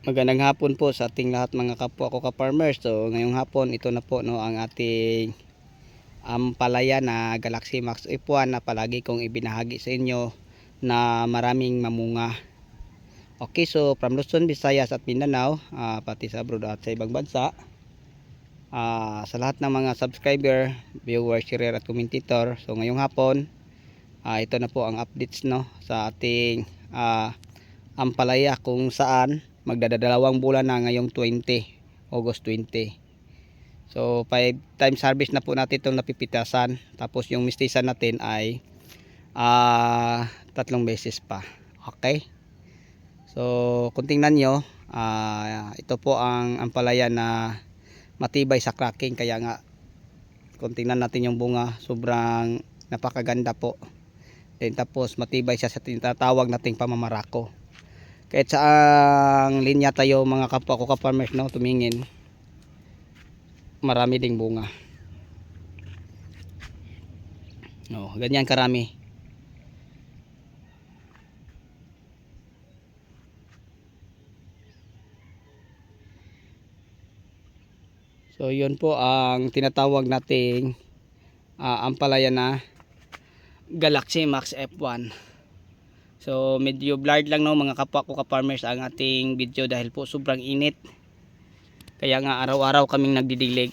Magandang hapon po sa ating lahat mga kapwa ko ka-farmers. So ngayong hapon ito na po no ang ating ampalaya na Galaxy Max F1 na palagi kong ibinahagi sa inyo na maraming mamunga. Okay, so from Luzon, Visayas at Mindanao, ah, pati sa abroad at sa ibang bansa, ah, sa lahat ng mga subscriber, viewers, sharer at commentator. So ngayong hapon, ah, ito na po ang updates no sa ating ah, ampalaya kung saan magdadalawang bulan na ngayong 20 August 20 so 5 times harvest na po natin itong napipitasan. Tapos yung mistisan natin ay ah, tatlong beses pa. Okay? So kung tingnan nyo ah, ito po ang ampalaya na matibay sa cracking. Kaya nga kung tingnan natin yung bunga sobrang napakaganda po. Then tapos matibay siya sa tinatawag nating pamamarako kahit saang linya tayo mga kapwa ko ka-farmers no, tumingin. Marami ding bunga. No, ganyan karami. So yun po ang tinatawag nating ah, ampalaya na Galaxy Max F1 So medyo blurred lang no mga kapwa ko ka-farmers ang ating video dahil po sobrang init. Kaya nga araw-araw kaming nagdidilig.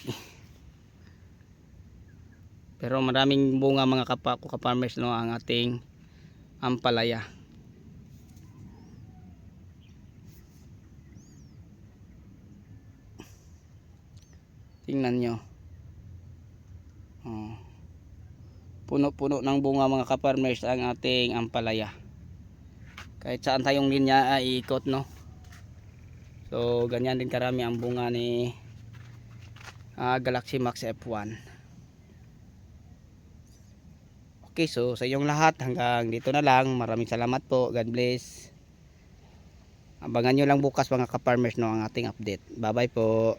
Pero maraming bunga mga kapwa ko ka-farmers no ang ating ampalaya. Tingnan nyo. Oh. Puno-puno ng bunga mga ka-farmers ang ating ampalaya kahit saan tayong linya ay ikot no? So ganyan din karami ang bunga ni ah, Galaxy Max F1 okay so sa inyong lahat hanggang dito na lang. Maraming salamat po. God bless. Abangan nyo lang bukas mga ka-farmers no ang ating update. Bye bye po